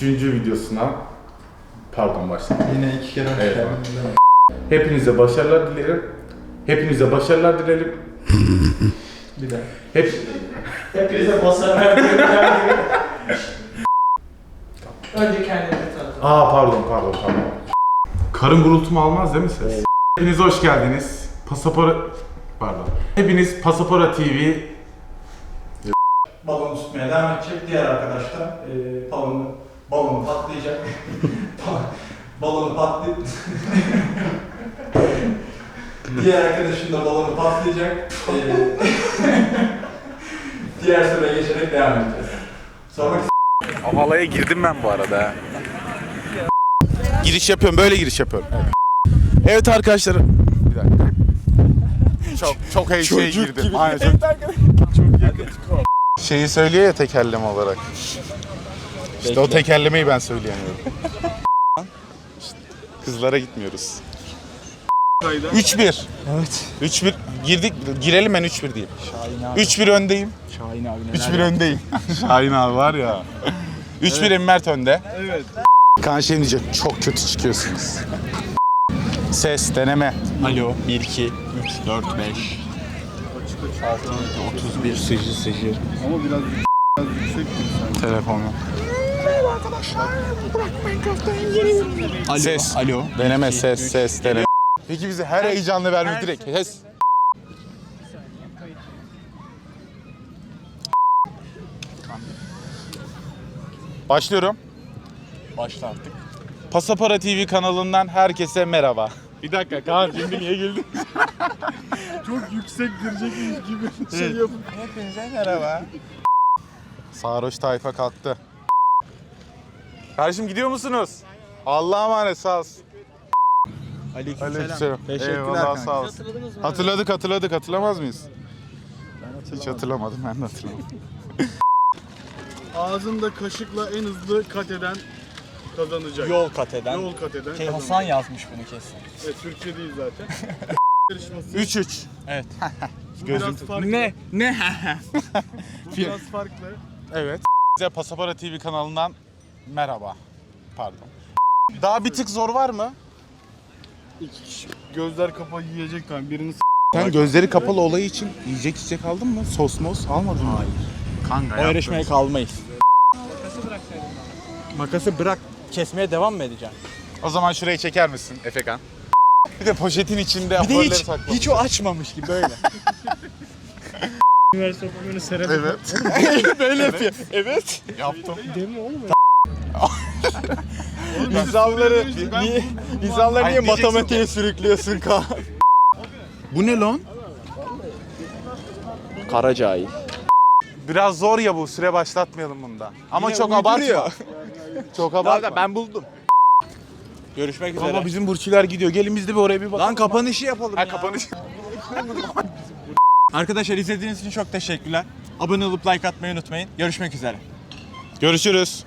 üçüncü videosuna pardon başladım. Yine iki kere hoş Evet. geldin. Hepinize başarılar dilerim. Hepinize başarılar dilerim. Bir de. Hep Hepinize basar Önce kendini tanıtın. Aa pardon pardon pardon. Karın gurultumu almaz değil mi ses? Hepiniz hoş geldiniz. Pasapora pardon. Hepiniz Pasapora TV Balon tutmaya devam edecek. Diğer arkadaşlar e, balonu, balonu patlayacak. balonu patlayıp... Diğer arkadaşım da balonu patlayacak. E, diğer sıraya geçerek devam edeceğiz. Sormak Havalaya girdim ben bu arada. Giriş yapıyorum, böyle giriş yapıyorum. Evet arkadaşlar. Bir dakika. Çok çok hey şey girdim. Aynen çok. çok yakın. Şeyi söylüyor ya tekerleme olarak. İşte o tekerlemeyi ben söyleyemiyorum. Kızlara gitmiyoruz. 3-1. Evet. 3-1 girdik. Girelim ben 3-1 diyeyim. Şahin abi. 3-1 öndeyim. Şahin abi neler 3-1 öndeyim. Şahin abi var ya. 3-1 Mert önde. Evet. Kaan şey diyecek, çok kötü çıkıyorsunuz. Ses, deneme. Alo. 1, 2, 3, 4, 5. 6, 31 sıcı sıcı. Telefonu. Alo. Ses. Alo. Deneme, İki, ses, üç. ses, deneme. Peki bize her heyecanlı vermiyor direkt. Ses. Başlıyorum. Başla artık. Pasapora TV kanalından herkese merhaba. Bir dakika Kaan şimdi niye güldün? Çok yüksek girecekmiş gibi şey yapıp. Hepinize merhaba. Sarhoş tayfa kalktı. Kardeşim gidiyor musunuz? Allah'a emanet sağ olsun. Aleykümselam. Teşekkürler Eyvallah kanka. sağ olsun. Hatırladık hatırladık hatırlamaz mıyız? Hiç hatırlamadım ben de hatırlamadım. Ağzında kaşıkla en hızlı kat eden kazanacak. Yol kat eden. Yol kat eden Şey, kazanacak. Hasan yazmış bunu kesin. Evet, Türkçe değil zaten. Yarışması 3-3. Evet. bu biraz gözüm- farklı. Ne? Ne? Bu biraz farklı. Evet. Size Pasapora TV kanalından merhaba. Pardon. Daha bir tık zor var mı? İki kişi gözler kapalı yiyecek tamam. Birini s- Sen gözleri kapalı olayı için yiyecek içecek aldın mı? Sos mos almadın mı? Hayır. Kanka O yarışmaya kalmayız. Makası bırak. Kesmeye devam mı edeceğim? O zaman şurayı çeker misin Efekan? Bir de poşetin içinde Bir de hiç, saklamış. hiç o açmamış gibi böyle. Üniversite okumunu seyreder. Evet. böyle yapıyor. Evet. Yaptım. Demi oğlum. İnsanları, niye, insanları niye matematiğe sürüklüyorsun Kaan? Bu ne lan? Karacahil. Biraz zor ya bu. Süre başlatmayalım bunda. Ama Yine çok uyduruyor. abartma. Çok abartma. ben buldum. Görüşmek üzere. Baba bizim burçiler gidiyor. Gelin biz de bir oraya bir bakalım. Lan kapanışı yapalım Ha ya. kapanış. Arkadaşlar izlediğiniz için çok teşekkürler. Abone olup like atmayı unutmayın. Görüşmek üzere. Görüşürüz.